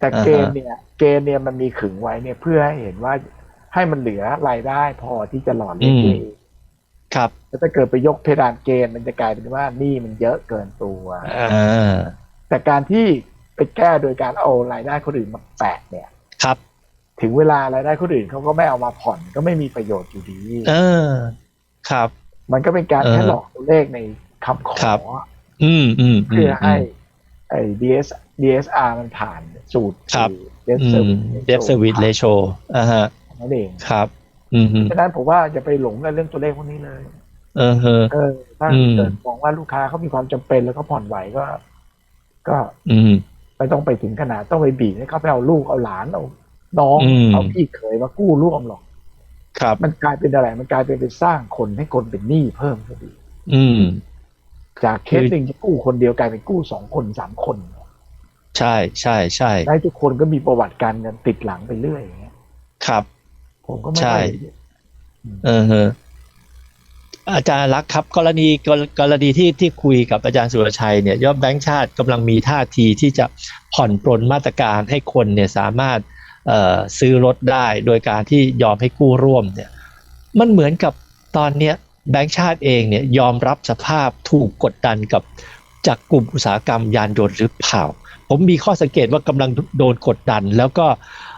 แต่อ่าฮะเกณฑ์เนี่ยเกณฑ์เนี่ยมันมีขึงไว้เนี่ยเพื่อให้เห็นว่าให้มันเหลือรายได้พอที่จะหล่อเลี้ยงตัวเองครับแล้วถ้าเกิดไปยกเพดานเกณฑ์มันจะกลายเป็นว่าหนี่มันเยอะเกินตัวอ่าอ่าแต่การที่ไปแก้โดยการเอารายได้คนอื่นมาแปะเนี่ยครับ ถึงเวลารายได้คนอื่นเขาก็ไม่เอามาผ่อนก็ไม่มีประโยชน์อยู่ดี เออ ครับ มันก็เป็นการเออแค่หลอกตัวเลขในคำขครัอบอืมอืมเพื่อให้ไอ้ DS DSR มันผ่านสูตรครับเดฟอืเซอร์มวิสเดฟเซอร์วิสเลโชอ่าฮะ นั่นเองครับ อืมฮึฉะนั้นผมว่าจะไปหลงในเรื่องตัวเลขพวกนี้เลย เออฮะ เออ ถ้าอืม เกิดมองว่าลูกค้าเขามีความจำเป็นแล้วก็ผ่อนไหวก็ ก็อืม ไม่ต้องไปถึงขนาดต้องไปบีบให้เขาไปเอาลูกเอาหลานเอาน้องอืม เอาพี่เขยมากู้ร่วมหรอก ครับ มันกลายเป็นอะไร มันกลายเป็นไปสร้างคนให้คนเป็นหนี้เพิ่มขึ้นอีกอืม จากเคสหนึ่งจะกู้คนเดียวกลายเป็นกู้สองคนสามคน ใช่ใช่ใช่ได้ทุกคนก็มีประวัติการเงินติดหลังไปเรื่อยอย่างเงี้ยครับ ผมก็ไม่ใช่ค่อยเออฮะอาจารย์รักษณ์ครับ กรณีกรกรณีที่ที่คุยกับอาจารย์สุรชัยเนี่ยยอดแบงค์ชาติกำลังมีท่าทีที่จะผ่อนปลนมาตรการให้คนเนี่ยสามารถเอ่อซื้อรถได้โดยการที่ยอมให้กู้ร่วมเนี่ย มันเหมือนกับตอนเนี้ยแบงค์ชาติเองเนี่ยยอมรับสภาพถูกกดดันกับจากกลุ่มอุตสาหกรรมยานยนต์หรือเปล่า ผมมีข้อสังเกตว่ากำลังโดนกดดัน แล้วก็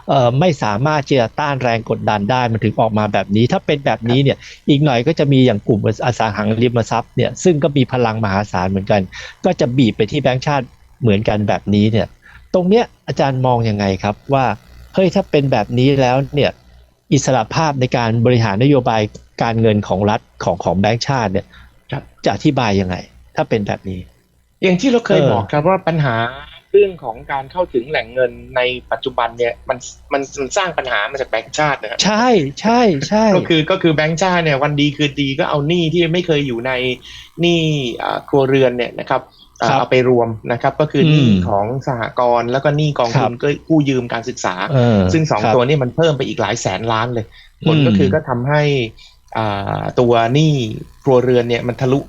เอ่อไม่สามารถที่จะต้านแรงกดดันได้มันถึงออกมาแบบนี้ ถ้าเป็นแบบนี้เนี่ยอีกหน่อยก็จะมีอย่างกลุ่มอสังหาริมทรัพย์เนี่ยซึ่งก็มีพลังมหาศาลเหมือนกัน ก็จะบีบไปที่แบงก์ชาติเหมือนกันแบบนี้เนี่ยตรงเนี้ยอาจารย์มองยังไงครับว่าเฮ้ยถ้าเป็นแบบนี้แล้วเนี่ยอิสระภาพในการบริหารนโยบายการเงินของรัฐของของแบงก์ชาติเนี่ยครับจะอธิบายยังไง ถ้าเป็นแบบนี้ อย่างที่เราเคยเออบอกครับว่าปัญหา เรื่องของการเข้าถึงแหล่งเงินในปัจจุบันเนี่ยมันมันมันสร้างปัญหามาจากแบงก์ชาตินะครับใช่ใช่ใช่ก็คือก็คือแบงก์ชาติเนี่ยวันดีคือดีก็เอาหนี้ที่ไม่เคยอยู่ในหนี้อ่าครัวเรือนเนี่ยนะครับอ่าครับเอาไปรวมนะครับก็คือหนี้อืมของสหกรณ์แล้วก็หนี้กองทุนครับก็กู้ยืมการศึกษาเออซึ่งสองครับตัวนี้มันเพิ่มไปอีกหลายแสนล้านเลยผลก็อืมคือก็ทำให้อ่า ตัวหนี้ครัวเรือนเนี่ยมันทะลุ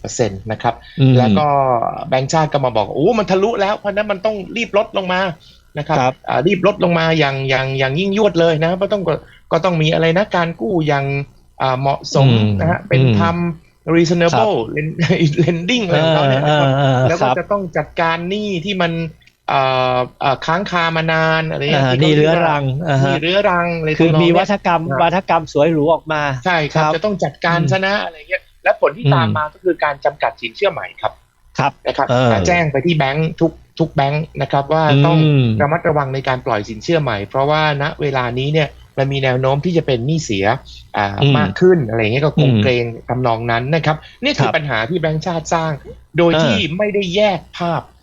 90%นะครับอืมแล้วก็แบงก์ชาติก็มาบอกโอ้ มันทะลุแล้วเพราะฉะนั้นมันต้องรีบลดลงมานะครับครับอ่ารีบลดลงมาอย่างอย่างอย่างยิ่งยวดเลยนะเพราะต้องก็ก็ต้องมีอะไรนะการกู้อย่างอ่าเหมาะสมอืมนะฮะเป็นอืมธรรม reasonable lend- lending อะไรของเขาเนี่ยนะครับเออเออเออแล้วคก็รับจะต้องจัดการหนี้ที่มันเอ่อเอ่อ ค้างคามานานอะไรอย่างอ่าเงี้ยที่นี่ขาเรื้อรียกว่ารังอ่าหฮะนี้เรื้อรังอะไรคือทำนงมีเนี้ยวัฒกรรมครับวัฒกรรมสวยหรูออกมา ใช่ครับครับจะต้องจัดการอืมซะนะอะไรเงี้ยและผลที่อืมตามมาก็คือการจำกัดสินเชื่อใหม่ครับ ครับนะครับเออแจ้งไปที่แบงค์ทุกทุกแบงค์นะครับว่าอืมต้องระมัดระวังในการปล่อยสินเชื่อใหม่ เพราะว่าณเวลานี้เนี่ยมันมีแนวโน้มที่จะเป็นหนี้เสียอ่าอืมมากขึ้นอะไรเงี้ยก็คงอืมเกรงทำนองนั้นนะครับ นี่คือครับปัญหาที่แบงค์ชาติสร้าง โดยเออที่ไม่ได้แยกภาพ